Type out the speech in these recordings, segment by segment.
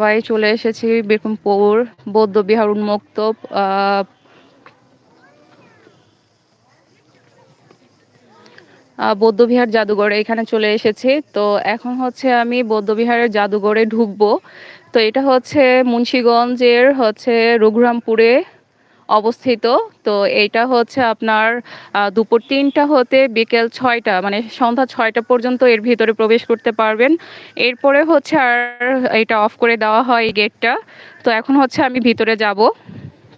সবাই চলে এসেছি বিক্রমপুর বৌদ্ধ বিহার উন্মুক্ত বৌদ্ধবিহার জাদুঘরে এখানে চলে এসেছি। তো এখন হচ্ছে আমি বৌদ্ধবিহারের জাদুঘরে ঢুকবো। তো এটা হচ্ছে মুন্সিগঞ্জের হচ্ছে রঘুরামপুরে অবস্থিত। তো এইটা হচ্ছে আপনার দুপুর তিনটা হতে বিকেল ছয়টা মানে সন্ধ্যা ছয়টা পর্যন্ত এর ভিতরে প্রবেশ করতে পারবেন। এরপরে হচ্ছে আর এটা অফ করে দেওয়া হয় এই গেটটা। তো এখন হচ্ছে আমি ভিতরে যাব।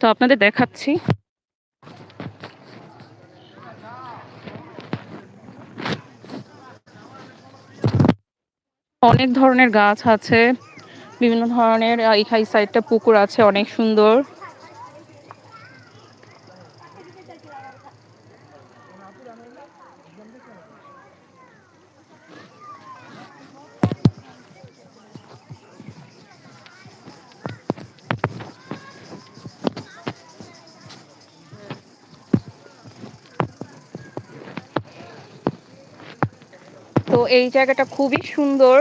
তো আপনাদের দেখাচ্ছি। অনেক ধরনের গাছ আছে। বিভিন্ন ধরনের এই সাইডটা পুকুর আছে, অনেক সুন্দর। তো এই জায়গাটা খুবই সুন্দর।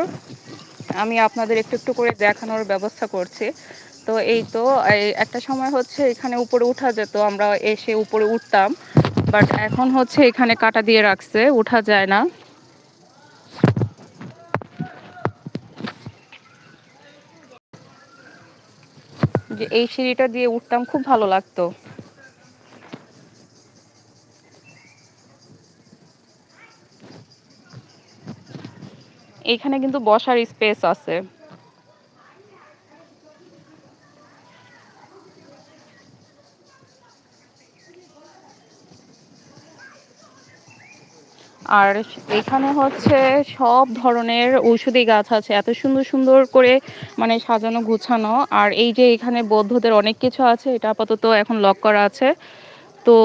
আমি আপনাদের একটু একটু করে দেখানোর ব্যবস্থা করছি। তো এই তো একটা সময় হচ্ছে এখানে উপরে উঠা যেত, আমরা এসে উপরে উঠতাম। বাট এখন হচ্ছে এখানে কাটা দিয়ে রাখছে, উঠা যায় না। যে এই সিঁড়িটা দিয়ে উঠতাম খুব ভালো লাগতো। এখানে কিন্তু বসার স্পেস আছে। আর এখানে হচ্ছে সব ধরনের ঔষধি গাছ আছে। এত সুন্দর সুন্দর করে মানে সাজানো, গুছানো। আর এই যে এখানে বৌদ্ধদের অনেক কিছু আছে, এটা আপাতত এখন লক করা আছে। তো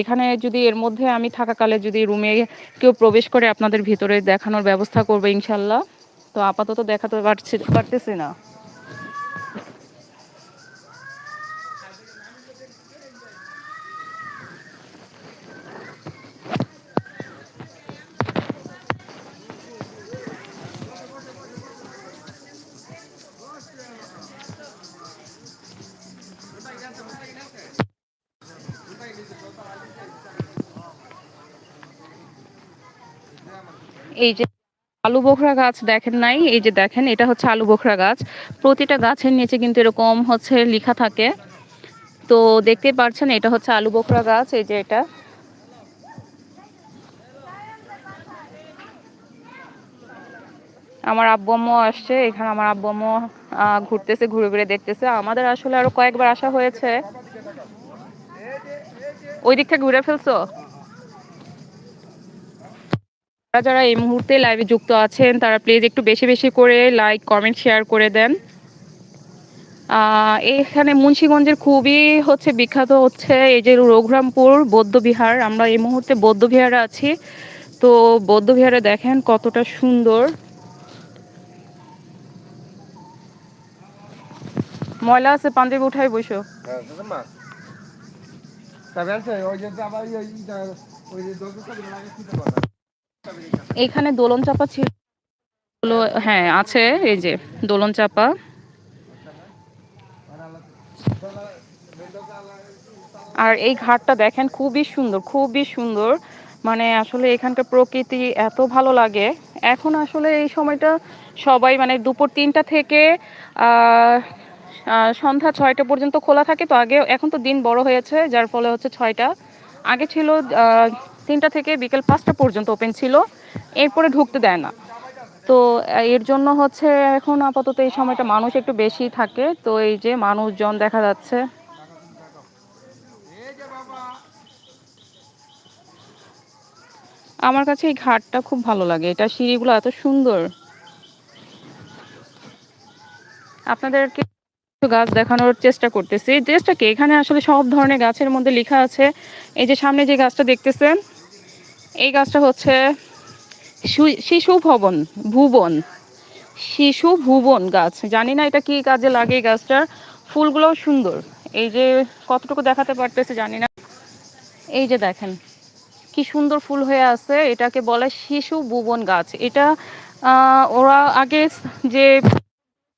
এখানে যদি এর মধ্যে আমি থাকাকালে যদি রুমে কেউ প্রবেশ করে আপনাদের ভিতরে দেখানোর ব্যবস্থা করবে ইনশাল্লাহ। তো আপাতত দেখাতে পারছি পারতেছি না। এই যে আলু বোখরা গাছ দেখেন নাই? এই যে দেখেন, এটা হচ্ছে আলু বোখরা গাছ। প্রতিটা গাছের নিচে কিন্তু এরকম হচ্ছে লেখা থাকে। তো দেখতে পাচ্ছেন, এটা হচ্ছে আলু বোখরা গাছ, এই যে এটা। আমার আব্বু আম্মু আসছে, এখানে আমার আব্বু আম্মু ঘুরতেছে, ঘুরে ঘুরে দেখতেছে। আমাদের আসলে আরও কয়েকবার আসা হয়েছে। ওই দিক থেকে ঘুরে ফেলছো? যারা এই মুহূর্তে লাইভে যুক্ত আছেন, তারা প্লিজ একটু বেশি বেশি করে লাইক কমেন্ট শেয়ার করে দেন। এখানে মুন্সিগঞ্জের খুবই হচ্ছে বিখ্যাত হচ্ছে এই যে রঘুরামপুর বৌদ্ধ বিহার। আমরা এই মুহূর্তে বৌদ্ধ বিহারে আছি। তো বৌদ্ধ বিহারে দেখেন কতটা সুন্দর। ময়লা আছে, পাঞ্জাবি উঠাই বসো। হ্যাঁ? এখানে দোলন চাপা ছিল। হ্যাঁ আছে, এই যে, দোলন চাপা। আর এই ঘাটটা দেখেন, খুবই সুন্দর খুবই সুন্দর। মানে আসলে এখানকার প্রকৃতি এত ভালো লাগে। এখন আসলে এই সময়টা সবাই মানে দুপুর তিনটা থেকে সন্ধ্যা ছয়টা পর্যন্ত খোলা থাকে, তো আগে এখন তো দিন বড় হয়েছে, যার ফলে হচ্ছে ছয়টা। আগে ছিল তিনটা থেকে বিকেল পাঁচটা পর্যন্ত ওপেন ছিল, এরপরে ঢুকতে দেয় না। তো এর জন্য হচ্ছে এখন আপাতত এই সময়টা মানুষ একটু বেশি থাকে, তো এই যে মানুষজন দেখা যাচ্ছে। আমার কাছে এই ঘাটটা খুব ভালো লাগে, এটা সিঁড়িগুলো এত সুন্দর। আপনাদেরকে গাছ দেখানোর চেষ্টা করতেছি। চেষ্টা কি এখানে আসলে সব ধরনের গাছের মধ্যে লেখা আছে। এই যে সামনে যে গাছটা দেখতেছেন, এই গাছটা হচ্ছে শিশু ভবন, ভুবন, শিশু ভুবন গাছ। জানি না এটা কি কাজে লাগে এই গাছটার। ফুলগুলোও সুন্দর। এই যে কতটুকু দেখাতে পারতেছে জানি না। এই যে দেখেন, কি সুন্দর ফুল হয়ে আছে। এটাকে বলে শিশু ভুবন গাছ। এটা ওরা আগে যে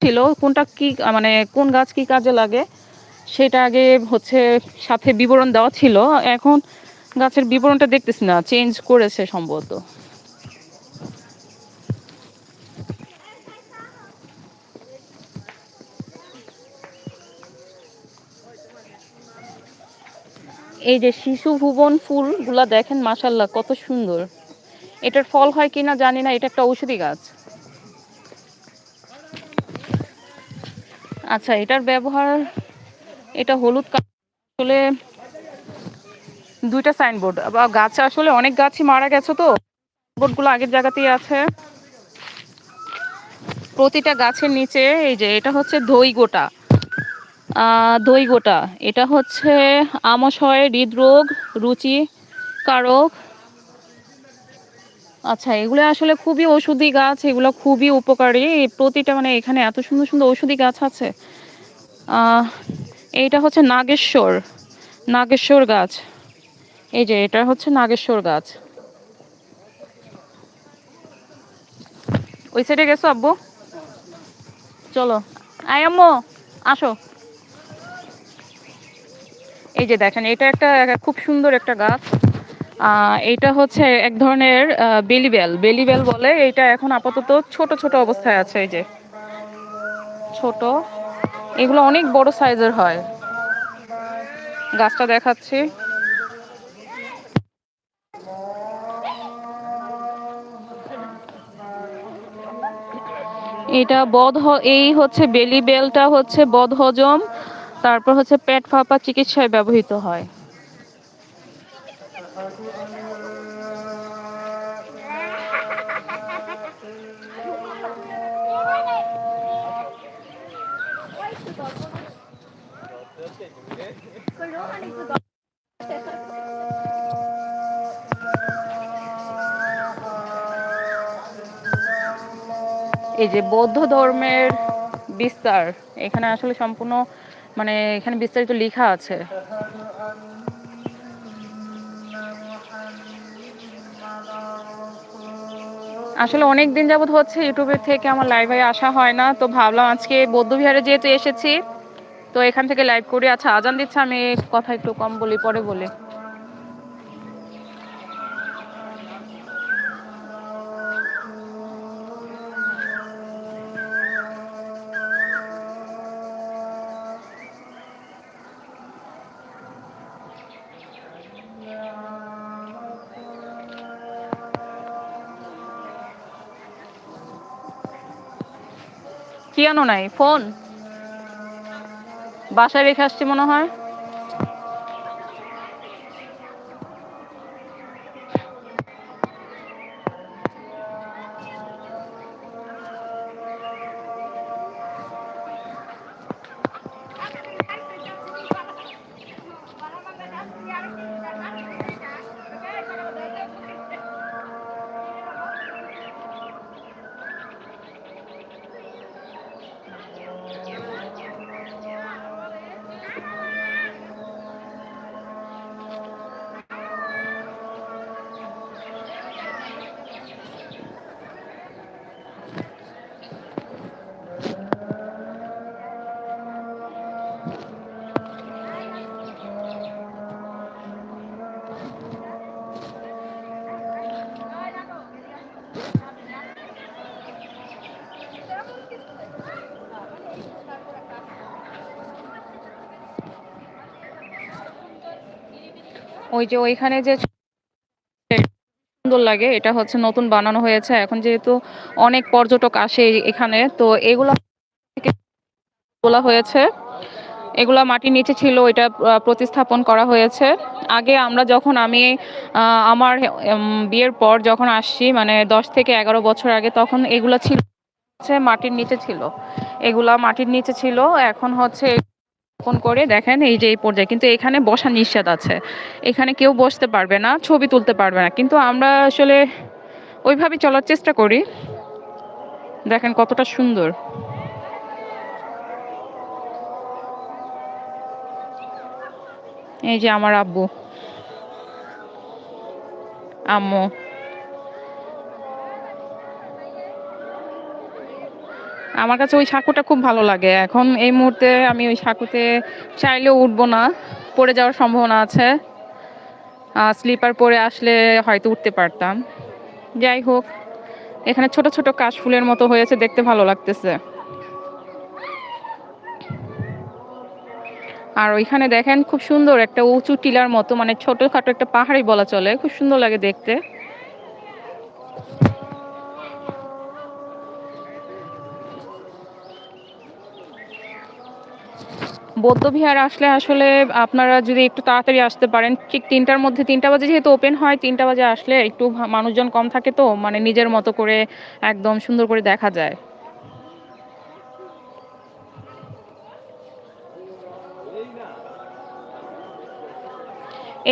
ছিল, কোনটা কি মানে কোন গাছ কি কাজে লাগে, সেটা আগে হচ্ছে সাথে বিবরণ দেওয়া ছিল। এখন গাছের বিবরণটা দেখতেছি না চেঞ্জ করেছে সম্ভবত। এই যে শিশু ভুবন ফুলগুলা দেখেন মাসাল্লাহ কত সুন্দর। এটার ফল হয় কিনা জানি না, এটা একটা ঔষধি গাছ। আচ্ছা এটার ব্যবহার, এটা হলুদ আসলে দুইটা সাইনবোর্ড বা গাছ, আসলে অনেক গাছই মারা গেছে তো বোর্ডগুলো আগের জায়গাতেই আছে। প্রতিটা গাছের নিচে, এই যে, এটা হচ্ছে দই গোটা। দই গোটা, এটা হচ্ছে আমাশয় হৃদরোগ রুচি কারক আচ্ছা এগুলো আসলে খুবই ঔষধি গাছ, এগুলো খুবই উপকারী। প্রতিটা মানে এখানে এত সুন্দর সুন্দর ঔষধি গাছ আছে। এইটা হচ্ছে নাগেশ্বর নাগেশ্বর গাছ। এই যে, এটা হচ্ছে নাগেশ্বর গাছ। ওই সাইডে গেছো আব্বু? চলো। আয় আম্মু, আসো। এই যে দেখেন, এটা একটা খুব সুন্দর একটা গাছ। এটা হচ্ছে এক ধরনের বেলিবেল বেলিবেল বলে। এটা এখন আপাতত ছোট ছোট অবস্থায় আছে এই যে। ছোট। এগুলো অনেক বড় সাইজের হয়। গাছটা দেখাচ্ছি। এটা বদ হ- এই হচ্ছে বেলি বেলটা হচ্ছে বদ হজম তারপর হচ্ছে পেট ফাঁপা চিকিৎসায় ব্যবহৃত হয়। এই যে বৌদ্ধ ধর্মের বিস্তার এখানে আসলে সম্পূর্ণ মানে এখানে বিস্তারিত লেখা আছে। আসলে অনেক দিন যাবত হচ্ছে ইউটিউবের থেকে আমার লাইভে আসা হয় না, তো ভাবলাম আজকে বৌদ্ধবিহারে যেহেতু এসেছি, তো এখান থেকে লাইভ করি। আচ্ছা আজান দিচ্ছে, আমি কথা একটু কম বলি, পরে বলি। কি আনো নাই ফোন। বাসায় রেখে আসছি মনে হয়। ওই যে ওইখানে যে সুন্দর লাগে, এটা হচ্ছে নতুন বানানো হয়েছে। এখন যেহেতু অনেক পর্যটক আসে এখানে, তো এগুলো তোলা হয়েছে। এগুলা মাটির নিচে ছিল এটা প্রতিস্থাপন করা হয়েছে। আগে আমরা যখন আমি আমার বিয়ের পর যখন আসছি মানে দশ থেকে এগারো বছর আগে, তখন এগুলা ছিল, মাটির নিচে ছিল। এগুলা মাটির নিচে ছিল, এখন হচ্ছে ফোন করে দেখেন এই যে এই পর্যায়ে। কিন্তু এখানে বসা নিষেধ আছে। এখানে কেউ বসতে পারবে না, ছবি তুলতে পারবে না। কিন্তু আমরা আসলে ওইভাবে চলার চেষ্টা করি। দেখেন কতটা সুন্দর। এই যে আমার আব্বু, আম্মু। আমার কাছে ওই সাঁকুটা খুব ভালো লাগে। এখন এই মুহূর্তে আমি ওই সাঁকুতে চাইলেও উঠবো না। পড়ে যাওয়ার সম্ভাবনা আছে। স্লিপার পরে আসলে হয়তো উঠতে পারতাম। যাই হোক, এখানে ছোট ছোট কাশফুলের মতো হয়েছে, দেখতে ভালো লাগতেছে। আর ওইখানে দেখেন, খুব সুন্দর একটা উঁচু টিলার মতো মানে ছোটখাটো একটা পাহাড়ি বলা চলে, খুব সুন্দর লাগে দেখতে। বৌদ্ধবিহার আসলে আসলে আপনারা যদি একটু তাড়াতাড়ি আসতে পারেন, ঠিক তিনটার মধ্যে তিনটা বাজে যেহেতু ওপেন হয়, তিনটা বাজে আসলে একটু মানুষজন কম থাকে তো মানে নিজের মতো করে একদম সুন্দর করে দেখা যায়।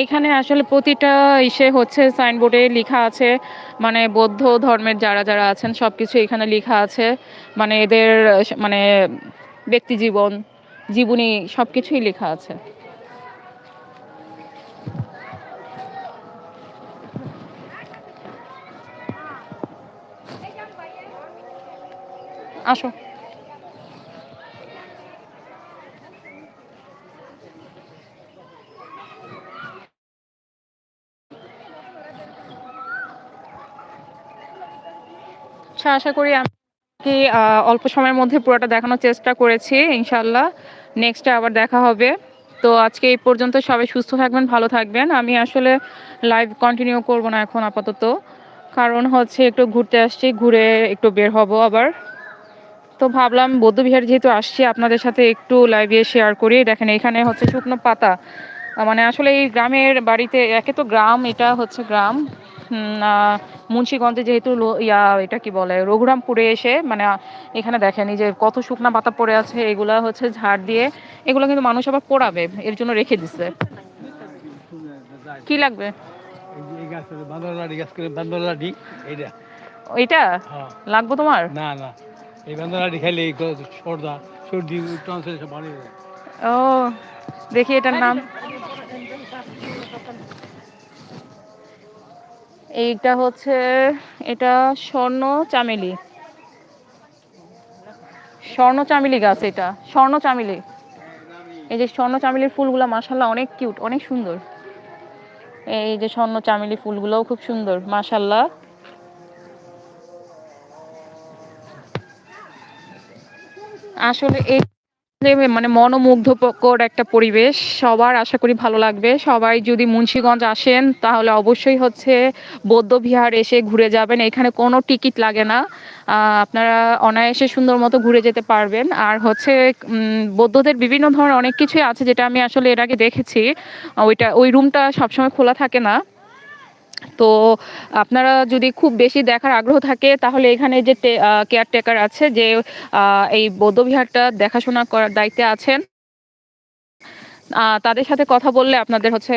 এইখানে আসলে প্রতিটা ইসে হচ্ছে সাইনবোর্ডে লেখা আছে মানে বৌদ্ধ ধর্মের যারা যারা আছেন সব কিছু এখানে লেখা আছে। মানে এদের মানে ব্যক্তি জীবন জীবনী সব কিছুই লেখা আছে। আসো। আশা করি আমি অল্প সময়ের মধ্যে পুরোটা দেখানোর চেষ্টা করেছি ইনশাল্লাহ নেক্সটে আবার দেখা হবে। তো আজকে এই পর্যন্ত সবাই সুস্থ থাকবেন, ভালো থাকবেন। আমি আসলে লাইভ কন্টিনিউ করব না এখন আপাতত। কারণ হচ্ছে একটু ঘুরতে আসছি, ঘুরে একটু বের হব আবার। তো ভাবলাম বৌদ্ধবিহার যেহেতু আসছি, আপনাদের সাথে একটু লাইভে শেয়ার করি। দেখেন এখানে হচ্ছে শুকনো পাতা। মানে আসলে এই গ্রামের বাড়িতে, একে তো গ্রাম, এটা হচ্ছে গ্রাম। মুন্সিগঞ্জে যেহেতু ইয়া এটা কি বলে রঘুরামপুরে এসে মানে এখানে দেখেনি যে কত শুকনা পাতা পড়ে আছে এগুলা হচ্ছে ঝাড় দিয়ে এগুলো কিন্তু মানুষ আবার পোড়াবে এর জন্য রেখে দিচ্ছে কি লাগবে? এটা হ্যাঁ। লাগবে তোমার? না না। এই বান্দরলাডি গ- সর্দা সর্দি হয়ে। ও দেখি এটার নাম। এইটা হচ্ছে, এটা স্বর্ণ চামেলি। স্বর্ণ চামেলি গাছ এটা, স্বর্ণ চামেলি। এই যে স্বর্ণ চামেলির ফুলগুলো মাশাল্লাহ অনেক কিউট, অনেক সুন্দর। এই যে স্বর্ণ চামেলি ফুলগুলোও খুব সুন্দর মাশাল্লাহ আসলে এই মানে মনোমুগ্ধকর একটা পরিবেশ, সবার আশা করি ভালো লাগবে। সবাই যদি মুন্সিগঞ্জ আসেন, তাহলে অবশ্যই হচ্ছে বৌদ্ধবিহার এসে ঘুরে যাবেন। এখানে কোনো টিকিট লাগে না। আপনারা অনায়াসে সুন্দর মতো ঘুরে যেতে পারবেন। আর হচ্ছে বৌদ্ধদের বিভিন্ন ধরনের অনেক কিছুই আছে, যেটা আমি আসলে এর আগে দেখেছি। ওইটা, ওই রুমটা সবসময় খোলা থাকে না। তো আপনারা যদি খুব বেশি দেখার আগ্রহ থাকে, তাহলে এখানে যে কেয়ারটেকার আছে, যে এই বৌদ্ধবিহারটা দেখাশোনা করার দায়িত্বে আছেন তাদের সাথে কথা বললে আপনাদের হচ্ছে,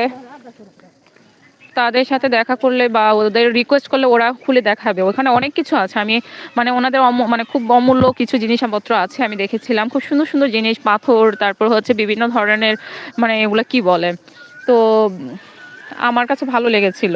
তাদের সাথে দেখা করলে বা ওদের রিকোয়েস্ট করলে ওরা খুলে দেখাবে। ওখানে অনেক কিছু আছে। আমি মানে ওনাদের মানে খুব অমূল্য কিছু জিনিসপত্র আছে, আমি দেখেছিলাম। খুব সুন্দর সুন্দর জিনিস, পাথর, তারপর হচ্ছে বিভিন্ন ধরনের মানে এগুলো কি বলে? তো, আমার কাছে ভালো লেগেছিল।